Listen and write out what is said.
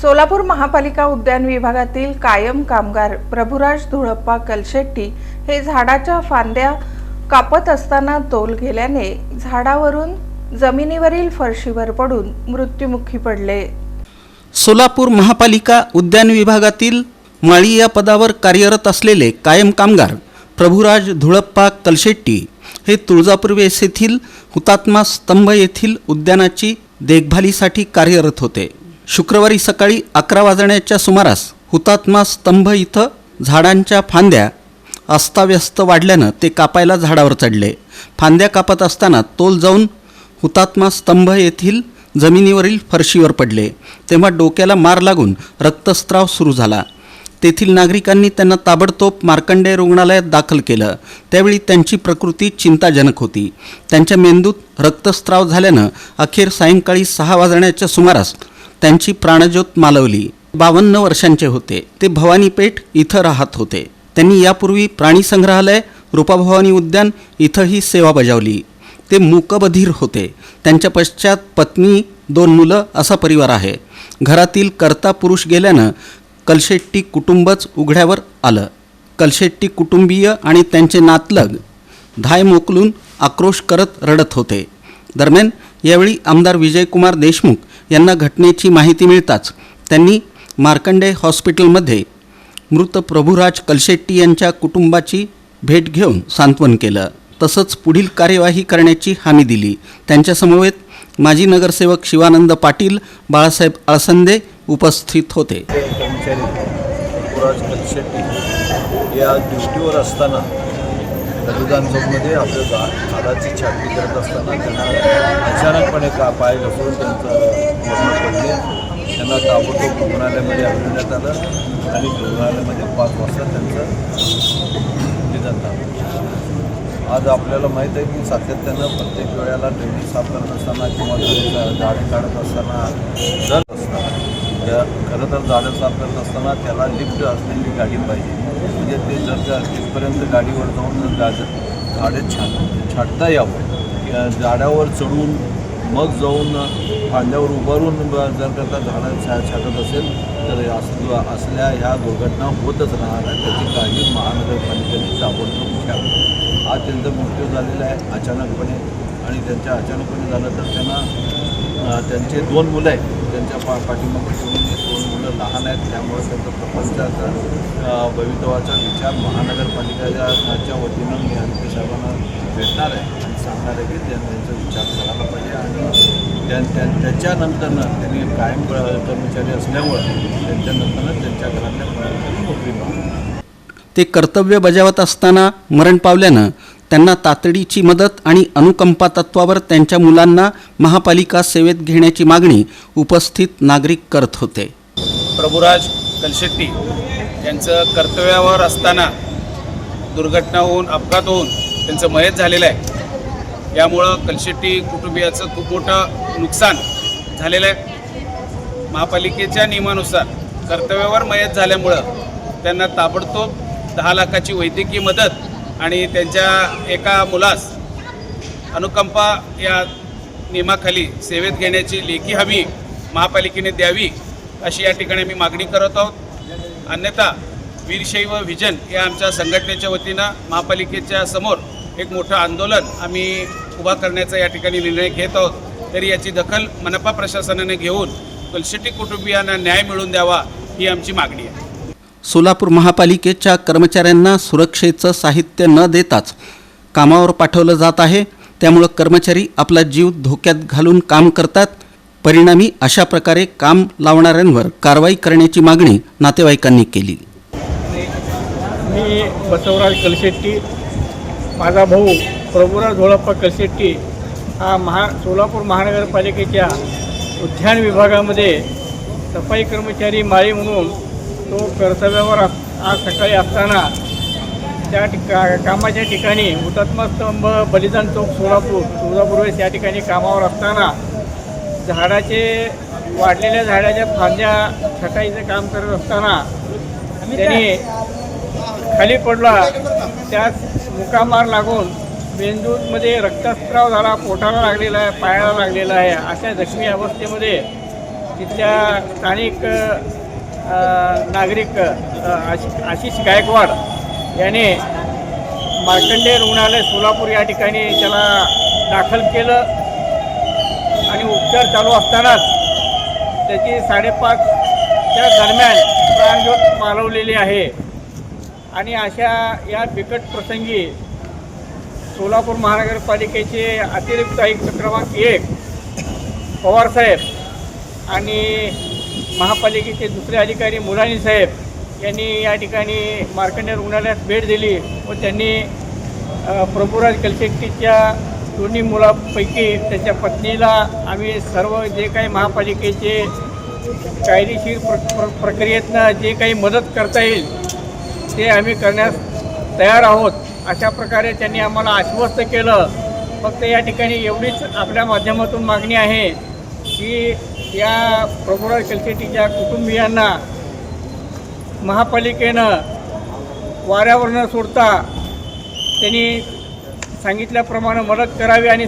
सोलापूर महापालिका उद्यान विभागातील कायम कामगार प्रभुराज धुळप्पा कलशेट्टी हे झाडाच्या फांद्या कापत असताना तोल गेल्याने झाडावरून जमिनीवरील फरशीवर पडून मृत्युमुखी पडले. सोलापूर महापालिका उद्यान विभागातील माळी या पदावर कार्यरत असलेले कायम कामगार प्रभुराज धुळप्पा कलशेट्टी हे तुळजापूर वेस येथील हुतात्मा स्तंभ येथील उद्यानाची देखभालीसाठी कार्यरत होते. शुक्रवारी सकाळी अकरा वाजण्याच्या सुमारास हुतात्मा स्तंभ इथं झाडांच्या फांद्या अस्ताव्यस्त वाढल्यानं ते कापायला झाडावर चढले. फांद्या कापत असताना तोल जाऊन हुतात्मा स्तंभ येथील जमिनीवरील फरशीवर पडले. तेव्हा डोक्याला मार लागून रक्तस्त्राव सुरू झाला. तेथील नागरिकांनी त्यांना ताबडतोब मार्कंडेय रुग्णालयात दाखल केलं. त्यावेळी त्यांची प्रकृती चिंताजनक होती. त्यांच्या मेंदूत रक्तस्त्राव झाल्यानं अखेर सायंकाळी सहा वाजण्याच्या सुमारास त्यांची प्राणज्योत मालवली बावन्न वर्षांचे होते. ते भवानीपेठ इथं राहत होते. त्यांनी यापूर्वी प्राणी संग्रहालय रूपाभवानी उद्यान इथंही सेवा बजावली. ते मूकबधीर होते. त्यांच्या पश्चात पत्नी दोन मुलं असा परिवार आहे. घरातील कर्ता पुरुष गेल्यानं कलशेट्टी कुटुंबच उघड्यावर आलं. कलशेट्टी कुटुंबीय आणि त्यांचे नातलग धाय मोकलून आक्रोश करत रडत होते. दरम्यान यावेळी आमदार विजयकुमार देशमुख यांना घटनेची माहिती मिळताच त्यांनी मार्कंडे हॉस्पिटलमध्ये मृत प्रभुराज कलशेट्टी यांच्या कुटुंबाची भेट घेऊन सांत्वन केलं. तसंच पुढील कार्यवाही करण्याची हमी दिली. त्यांच्यासमवेत माजी नगरसेवक शिवानंद पाटील बाळासाहेब अळसंदे उपस्थित होते. या ड्युटीवर असताना बलिदान चौकमध्ये आपल्या झाडाची छाटणी करत असताना त्यांना अचानकपणे का पाय घसरून त्यांचं मरण पडले त्यांना ताबडतोब रुग्णालयामध्ये आणण्यात आलं आणि रुग्णालयामध्ये पाच वाजता त्यांचं निधन झालं. आज आपल्याला माहीत आहे की सातत्यानं प्रत्येक वेळेला ड्रेनेज साफ करत असताना किंवा झाडे काढत असताना जर असताना त्या खरं तर झाडं साफ करत असताना त्याला लिफ्ट असलेली गाडी पाहिजे. म्हणजे ते जर त्या तिथपर्यंत गाडीवर जाऊन जर गाड झाडं छाट छाटता यावं झाडावर चढून मग जाऊन फांद्यावर उभारून जर करता झाडं छा छाटत असेल तर असं असल्या ह्या दुर्घटना होतच राहणार आहे त्याची काळजी महानगरपालिकेने ताबडतोब घ्यावी हा त्यांचा मृत्यू झालेला आहे अचानकपणे. आणि त्यांच्या अचानकपणे झालं तर त्यांना त्यांचे दोन मुलं आहेत. त्यांच्या पा पाठीमागे सोडून दोन मुलं लहान आहेत. त्यामुळे त्यांचा प्रपंचाचा अ, भवितव्याचा विचार महानगरपालिकेच्या वतीनं मी साहेबांना भेटणार आहे. सांगणार आहे की त्या- त्यांचा विचार करायला पाहिजे आणि त्या त्या त्याच्यानंतरनं त्यांनी कायम कर्मचारी असल्यामुळं त्यांच्यानंतरनं त्यांच्या घरातल्या कर्मचारी नोकरी ते कर्तव्य बजावत असताना मरण पावल्यानं त्यांना तातडीची मदत आणि अनुकंपा तत्वावर त्यांच्या मुलांना महापालिका सेवेत घेण्याची मागणी उपस्थित नागरिक करत होते. प्रभुराज कलशेट्टी यांचं कर्तव्यावर असताना दुर्घटना होऊन अपघात होऊन त्यांचं मयत झालेलं आहे. यामुळं कलशेट्टी कुटुंबियाचं खूप मोठं नुकसान झालेलं आहे. महापालिकेच्या नियमानुसार कर्तव्यावर मयत झाल्यामुळं त्यांना ताबडतोब दहा लाखाची वैद्यकीय मदत आणि त्यांच्या एका मुलास अनुकंपा या नियमाखाली सेवेत घेण्याची लेखी हमी महापालिकेने द्यावी अशी या ठिकाणी आम्ही मागणी करत आहोत. अन्यथा वीरशैव व्हिजन या आमच्या संघटनेच्या वतीनं महापालिकेच्या समोर एक मोठं आंदोलन आम्ही उभा करण्याचा या ठिकाणी निर्णय घेत आहोत. तरी याची दखल मनपा प्रशासनाने घेऊन कलशेट्टी कुटुंबियांना न्याय मिळवून द्यावा ही आमची मागणी आहे. सोलापूर महापालिकेच्या कर्मचाऱ्यांना सुरक्षेचं साहित्य न देताच कामावर पाठवलं जात आहे. त्यामुळं कर्मचारी आपला जीव धोक्यात घालून काम करतात. परिणामी अशा प्रकारे काम लावणाऱ्यांवर कारवाई करण्याची मागणी नातेवाईकांनी केली. मी बसवराज कलशेट्टी माझा भाऊ प्रभुराज धोळप्पा कलशेट्टी हा महा सोलापूर महानगरपालिकेच्या उद्यान विभागामध्ये सफाई कर्मचारी माळी म्हणून तो कर्तव्यावर आज सकाळी असताना त्या ठिका कामाच्या ठिकाणी हुतात्मा स्तंभ बलिदान चौक सोलापूर तुळजापूर वेस या ठिकाणी कामावर असताना झाडाचे वाढलेल्या झाडाच्या फांद्या छटाईचं काम करत असताना त्यांनी खाली पडला त्यात मुकामार लागून मेंदूमध्ये रक्तस्त्राव झाला पोटाला लागलेला आहे पायाला लागलेला आहे अशा जखमी अवस्थेमध्ये तिथल्या स्थानिक नागरिक आशि- आशिष गायकवाड याने मार्कंडेय रुग्णालय सोलापूर या ठिकाणी त्याला दाखल केलं आणि उपचार चालू असतानाच त्याची साडेपाचच्या दरम्यान प्राणज्योत मालवलेली आहे. आणि अशा या बिकट प्रसंगी सोलापूर महानगरपालिकेचे अतिरिक्त आयुक्त क्रमांक एक पवारसाहेब आणि महापालिकेचे दुसरे अधिकारी मुलानी साहेब यांनी या ठिकाणी मार्कंडे रुग्णालयात भेट दिली व त्यांनी प्रभुराज कलशेट्टीच्या दोन्ही मुलापैकी त्याच्या पत्नीला आम्ही सर्व जे काही महापालिकेचे कायदेशीर प्र प्र प्रक्रियेतनं जे काही मदत करता येईल ते आम्ही करण्यास तयार आहोत. अशा प्रकारे त्यांनी आम्हाला आश्वस्त केलं. फक्त या ठिकाणी एवढीच आपल्या माध्यमातून मागणी आहे की या प्रभुराज कलशेट्टीच्या कुटुंबियांना महापालिकेनं वाऱ्यावर न सोडता त्यांनी सांगितल्याप्रमाणे मदत करावी आणि